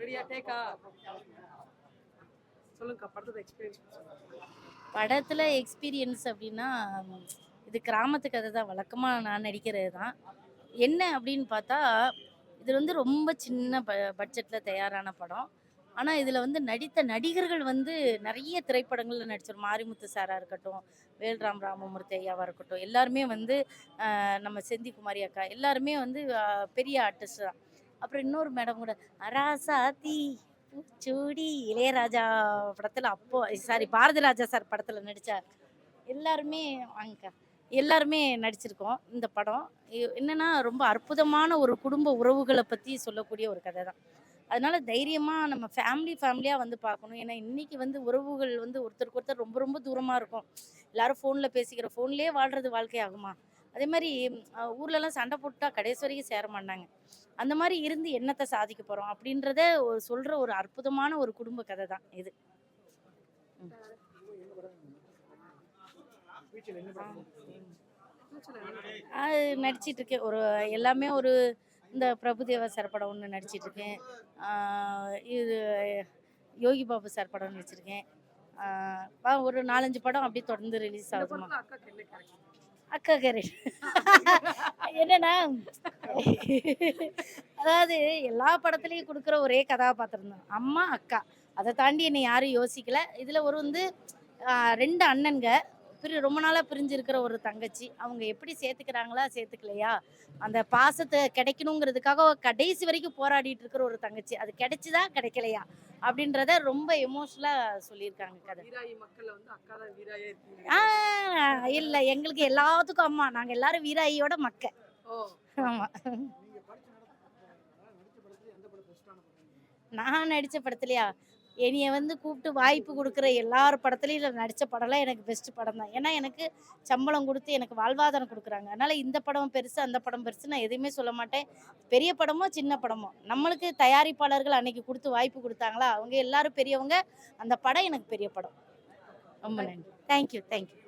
ரெடியா டேக்கா சொல்லுங்கக்கா படத்தோட எக்ஸ்பீரியன்ஸ் படத்தில் எக்ஸ்பீரியன்ஸ் அப்படின்னா இது கிராமத்து கதை தான் வழக்கமாக நான் நடிக்கிறது தான். என்ன அப்படின்னு பார்த்தா இது வந்து ரொம்ப சின்ன ப பட்ஜெட்டில் தயாரான படம். ஆனால் இதில் வந்து நடித்த நடிகர்கள் வந்து நிறைய திரைப்படங்களில் நடிச்சிடும் மாரிமுத்து சாராக இருக்கட்டும் வேல்ராம் ராமமூர்த்தி ஐயாவாக இருக்கட்டும் எல்லாருமே வந்து ஆஹ், நம்ம செந்திக்குமாரி அக்கா எல்லாருமே வந்து பெரிய ஆர்டிஸ்ட் தான். அப்புறம் இன்னொரு மேடம் கூட அராசாத்தி பூச்சூடி இளையராஜா படத்தில் அப்போ சாரி பாரதி ராஜா சார் படத்தில் நடித்தார் எல்லாருமே வாங்கக்கா எல்லாருமே நடிச்சிருக்கோம் இந்த படம். என்னென்னா ரொம்ப அற்புதமான ஒரு குடும்ப உறவுகளை பற்றி சொல்லக்கூடிய ஒரு கதை தான். அதனால தைரியமாக நம்ம ஃபேமிலி ஃபேமிலியாக வந்து பார்க்கணும். ஏன்னா இன்றைக்கி வந்து உறவுகள் வந்து ஒருத்தருக்கு ஒருத்தர் ரொம்ப ரொம்ப தூரமாக இருக்கும். எல்லாரும் ஃபோனில் பேசிக்கிற ஃபோன்லேயே வாழ்கிறது வாழ்க்கை ஆகுமா அதே மாதிரி ஊர்லலாம் சண்டை போட்டால் கடைசி வரைக்கும் சேர மாட்டாங்க. அந்த மாதிரி இருந்து என்னத்தை சாதிக்க போகிறோம் அப்படின்றத ஒரு சொல்கிற ஒரு அற்புதமான ஒரு குடும்ப கதை தான் இது. அது நடிச்சிட்டு இருக்கேன் ஒரு எல்லாமே ஒரு இந்த பிரபுதேவா சார் படம் ஒன்று நடிச்சிட்டு இருக்கேன் இது யோகி பாபு சார் படம் நடிச்சிருக்கேன். ஒரு நாலஞ்சு படம் அப்படியே தொடர்ந்து ரிலீஸ் ஆகுதுமா அக்கா கேரட் என்னன்னா அதாவது எல்லா படத்துலையும் கொடுக்குற ஒரே கதாபாத்திரம் தான் அம்மா அக்கா. அதை தாண்டி என்னை யாரும் யோசிக்கல. இதில் ஒரு வந்து ரெண்டு அண்ணன்க பிரி ரொம்ப நாளாக பிரிஞ்சிருக்கிற ஒரு தங்கச்சி. அவங்க எப்படி சேர்த்துக்கிறாங்களா சேர்த்துக்கலையா அந்த பாசத்தை கிடைக்கணுங்கிறதுக்காக கடைசி வரைக்கும் போராடிட்டு இருக்கிற ஒரு தங்கச்சி. அது கிடைச்சுதா கிடைக்கலையா? அப்படின்றத ரொம்ப எமோஷனலாக சொல்லியிருக்காங்க கதை. ஆ இல்லை. எங்களுக்கு எல்லாத்துக்கும் அம்மா. நாங்கள் எல்லாரும் வீராயியோட மக்க ஓ. ஆமாம் நான் நடித்த படத்துலையா? என்னைய வந்து கூப்பிட்டு வாய்ப்பு கொடுக்குற எல்லார் படத்துலையும் நடித்த படம்லாம் எனக்கு பெஸ்ட் படம் தான். ஏன்னா எனக்கு சம்பளம் கொடுத்து எனக்கு வாழ்வாதாரம் கொடுக்குறாங்க. அதனால் இந்த படம் பெருசு அந்த படம் பெருசு நான் எதுவுமே சொல்ல மாட்டேன். பெரிய படமோ சின்ன படமோ. நம்மளுக்கு தயாரிப்பாளர்கள் அன்னைக்கு கொடுத்து வாய்ப்பு கொடுத்தாங்களா? அவங்க எல்லாரும் பெரியவங்க. அந்த படம் எனக்கு பெரிய படம். ரொம்ப நன்றி. Thank you thank you